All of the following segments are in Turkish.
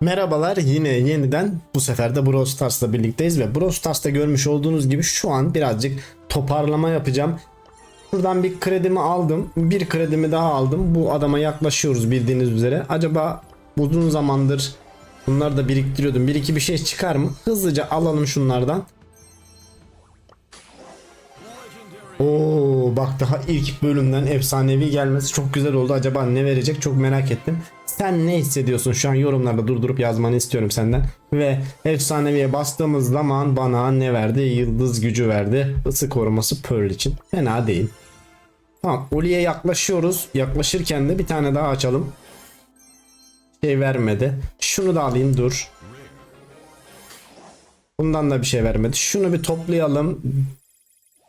Merhabalar yine yeniden bu sefer de Brawl Stars'la birlikteyiz ve Brawl Stars'ta görmüş olduğunuz gibi şu an birazcık toparlama yapacağım. Buradan bir kredimi aldım. Bir kredimi daha aldım. Bu adama yaklaşıyoruz bildiğiniz üzere. Acaba uzun zamandır bunları da biriktiriyordum. Bir iki bir şey çıkar mı? Hızlıca alalım şunlardan. Oo bak daha ilk bölümden efsanevi gelmesi çok güzel oldu. Acaba ne verecek çok merak ettim. Sen ne hissediyorsun şu an yorumlarda durdurup yazmanı istiyorum senden. Ve efsaneviye bastığımız zaman bana ne verdi? Yıldız gücü verdi. Isı koruması Pearl için. Fena değil. Tamam Oli'ye yaklaşıyoruz. Yaklaşırken de bir tane daha açalım. Şey vermedi. Şunu da alayım dur. Bundan da bir şey vermedi. Şunu bir toplayalım.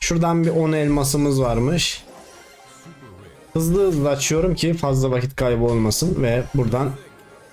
Şuradan bir 10 elmasımız varmış. Hızlı hızlı açıyorum ki fazla vakit kaybı olmasın ve buradan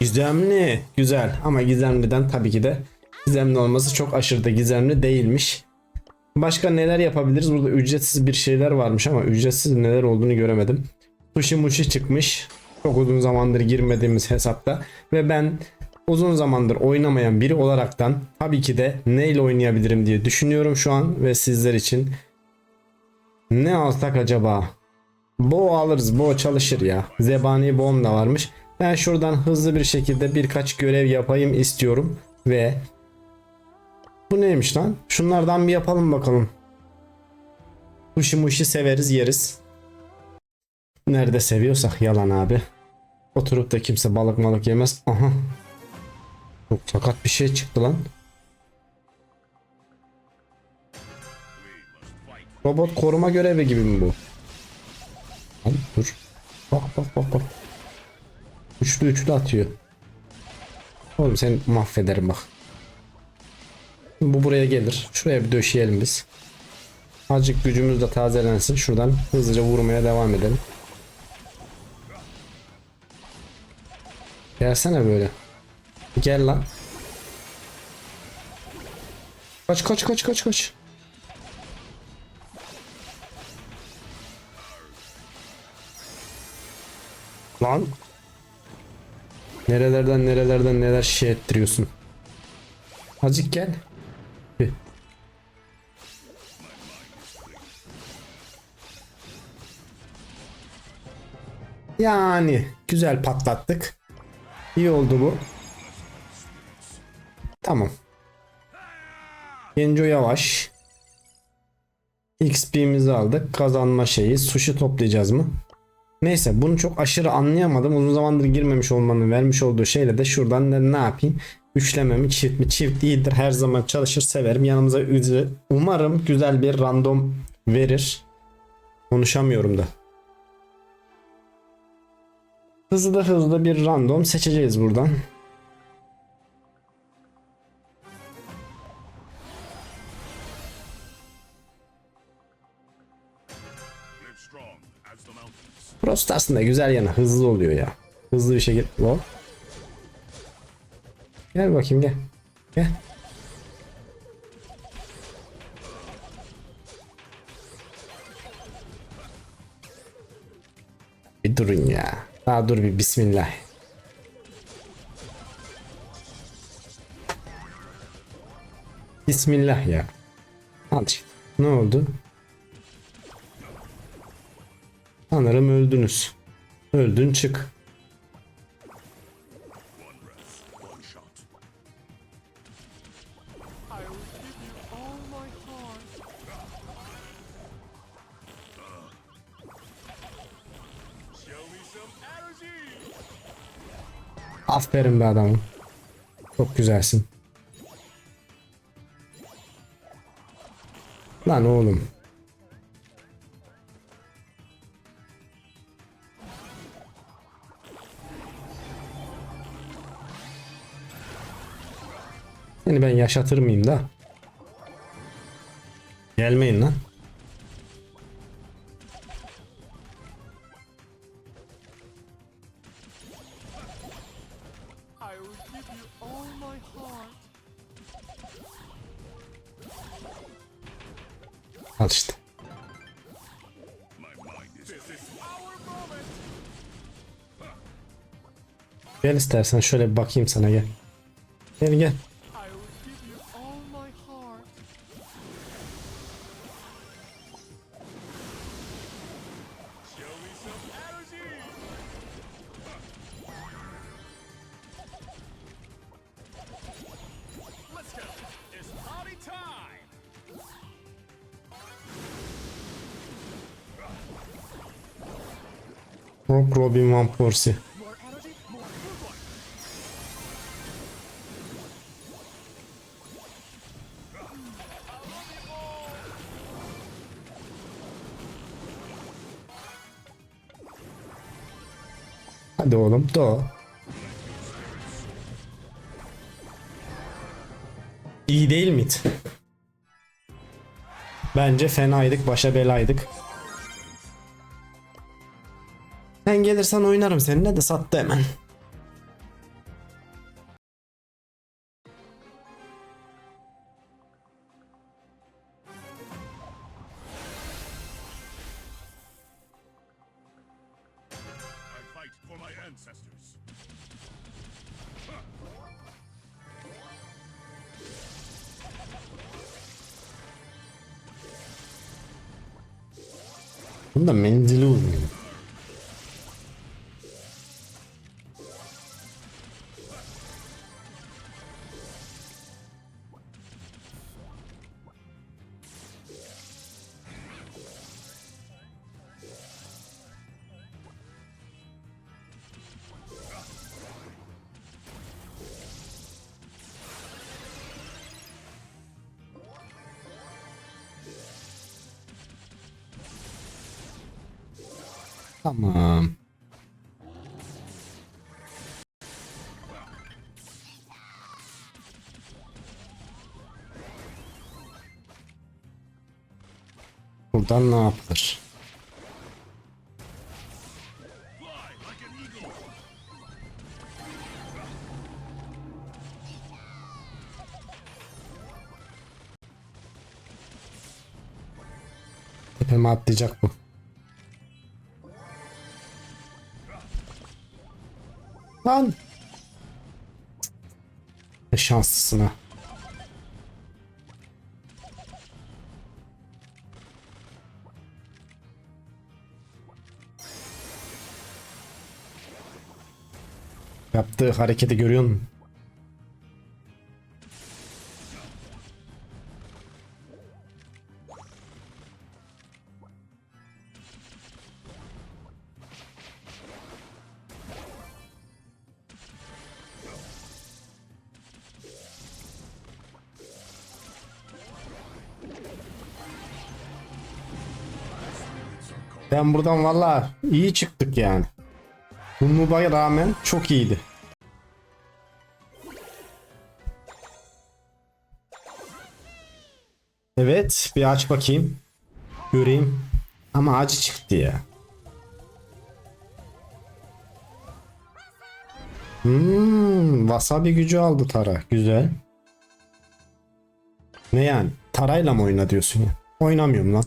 gizemli güzel ama gizemliden tabii ki de gizemli olması çok aşırı da gizemli değilmiş. Başka neler yapabiliriz? Burada ücretsiz bir şeyler varmış ama ücretsiz neler olduğunu göremedim. Sushi mushi çıkmış. Çok uzun zamandır girmediğimiz hesapta ve ben uzun zamandır oynamayan biri olaraktan tabii ki de neyle oynayabilirim diye düşünüyorum şu an ve sizler için ne alsak acaba? Bo alırız. Bo çalışır ya. Zebani Boğum da varmış. Ben şuradan hızlı bir şekilde birkaç görev yapayım istiyorum. Ve bu neymiş lan? Şunlardan bir yapalım bakalım. Sushi muşi severiz yeriz. Nerede seviyorsak yalan abi. Oturup da kimse balık malık yemez. Aha. Çok sakat bir şey çıktı lan. Robot koruma görevi gibi mi bu? Lan dur. Bak bak bak bak. Üçlü üçlü atıyor. Oğlum sen mahvederim bak. Bu buraya gelir. Şuraya bir döşeyelim biz. Azıcık gücümüz de tazelensin. Şuradan hızlıca vurmaya devam edelim. Gelsene böyle. Gel lan. Kaç kaç kaç kaç kaç. Lan. Nerelerden nerelerden neler şey ettiriyorsun. Azıcık gel. Yani güzel patlattık. İyi oldu bu. Tamam. Genco yavaş. XP'mizi aldık. Kazanma şeyi. Sushi toplayacağız mı? Neyse bunu çok aşırı anlayamadım. Uzun zamandır girmemiş olmanın vermiş olduğu şeyle de şuradan ne, ne yapayım? Üçleme mi çift mi? Çift değildir. Her zaman çalışır severim. Yanımıza ücret- umarım güzel bir random verir. Konuşamıyorum da. Hızlı hızlı bir random seçeceğiz buradan. Prost aslında güzel yanı hızlı oluyor ya. Hızlı bir şekilde. Hop. Gel bakayım gel. Gel. Bir durun ya. Daha dur bir bismillah. Bismillah ya. Al. Ne oldu? Sanırım öldünüz. Öldün çık. Aferin be adamım. Çok güzelsin. Lan oğlum. Seni ben yaşatır mıyım da? Gelmeyin lan. Al işte. Gel istersen şöyle bir bakayım sana gel. Gel gel. Rock Robin Van Persie. Hadi oğlum doğ. İyi değil miydi? Bence fenaydık, başa belaydık. Sen gelirsen oynarım seninle de sattı hemen. Bunda menzili uzun. Tamam. Buradan ne yapılır? Tepeme atlayacak bu. Lan. Ne şanslısın ha. Yaptığı hareketi görüyor musun? Ben buradan valla iyi çıktık yani. Bunluğa rağmen çok iyiydi. Evet bir aç bakayım. Göreyim. Ama acı çıktı ya. Hmm, wasabi gücü aldı Tara. Güzel. Ne yani? Tarayla mı oyna diyorsun ya? Oynamıyorum lan.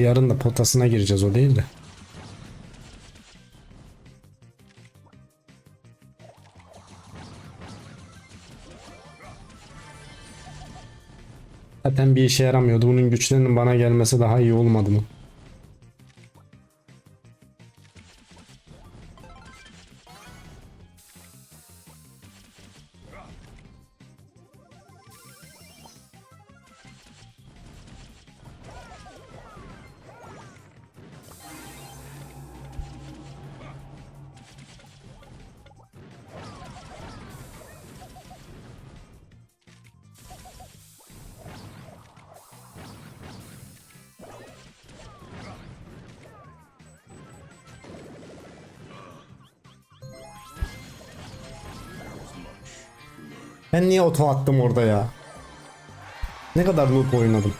Yarın da potasına gireceğiz o değil de. Zaten bir işe yaramıyordu. Bunun güçlerinin bana gelmesi daha iyi olmadı mı? Ben niye oto attım orada ya? Ne kadar noob oynadım.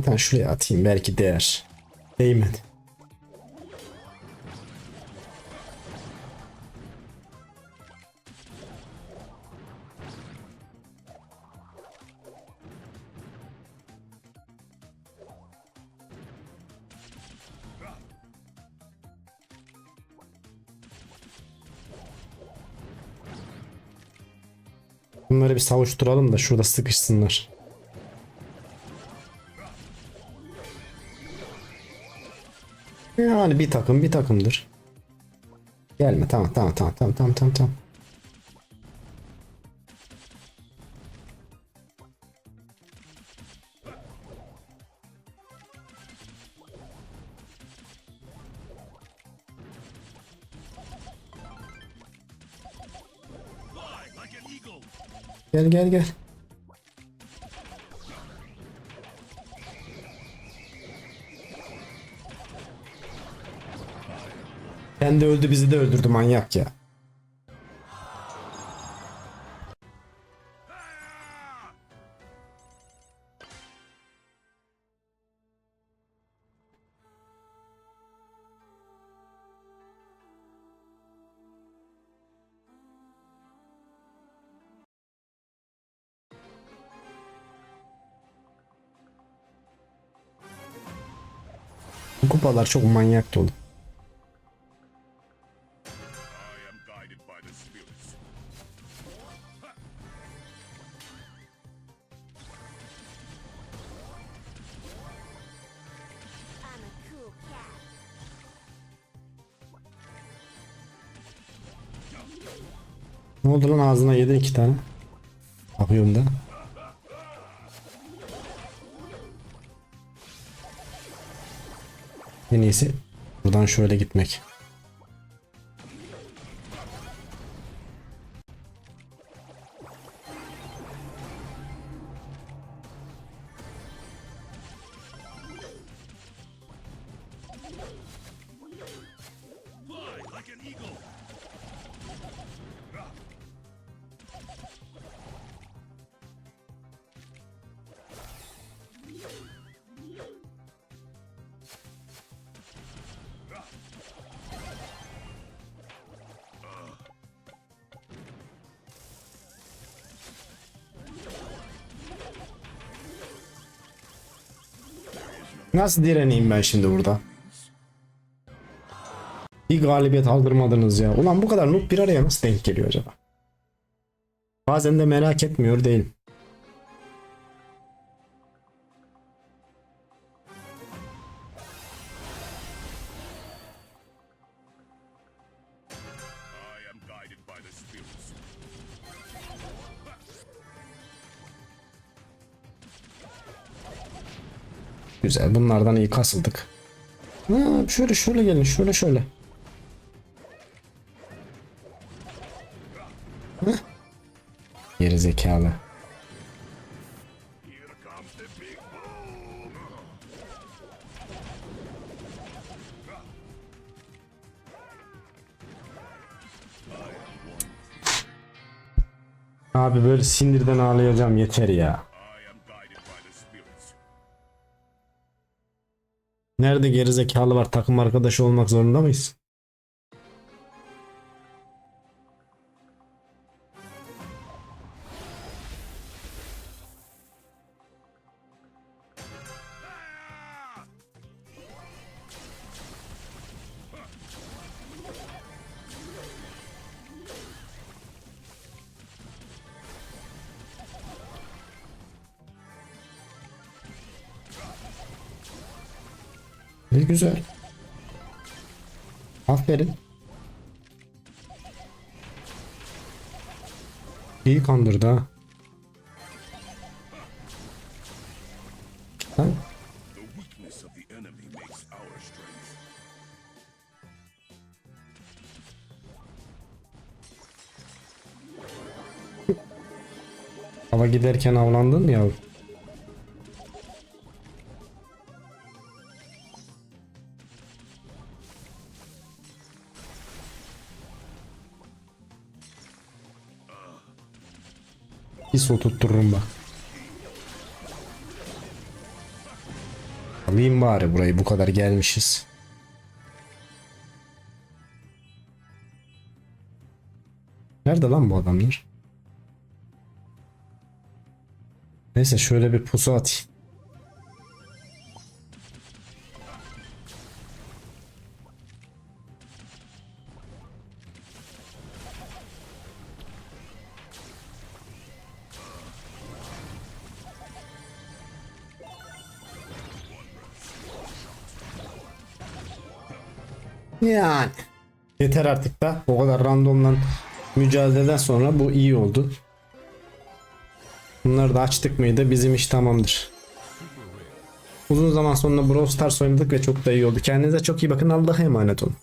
Bir tane şuraya atayım belki değer. Değmedi. Bunları bir savuşturalım da şurada sıkışsınlar. Yani bir takım bir takımdır. Gelme tamam tamam tamam tamam tamam tamam tamam. Gel gel gel. Kendi öldü bizi de öldürdü manyak ya. Kupalar çok manyak dolu. Ne oldu lan ağzına yedi iki tane. Bakıyorum da. En iyisi buradan şöyle gitmek. Nasıl direneyim ben şimdi burada? Bir galibiyet aldırmadınız ya. Ulan bu kadar noob bir araya nasıl denk geliyor acaba? Bazen de merak etmiyor değilim. Güzel bunlardan iyi kasıldık. Ha, şöyle şöyle gelin şöyle şöyle. Hah. Geri zekalı. Abi böyle sinirden ağlayacağım yeter ya. Nerede geri zekalı var takım arkadaşı olmak zorunda mıyız? Ne güzel. Aferin. İyi kandırdı ha. Strength. hava giderken avlandın mı Pis oturttururum bak. Alayım bari burayı bu kadar gelmişiz. Nerede lan bu adamlar? Neyse şöyle bir pusu atayım. Yani. Yeter artık da. O kadar randomdan mücadeleden sonra bu iyi oldu. Bunları da açtık mıydı bizim iş tamamdır. Uzun zaman sonra Brawl Stars oynadık ve çok da iyi oldu. Kendinize çok iyi bakın. Allah'a emanet olun.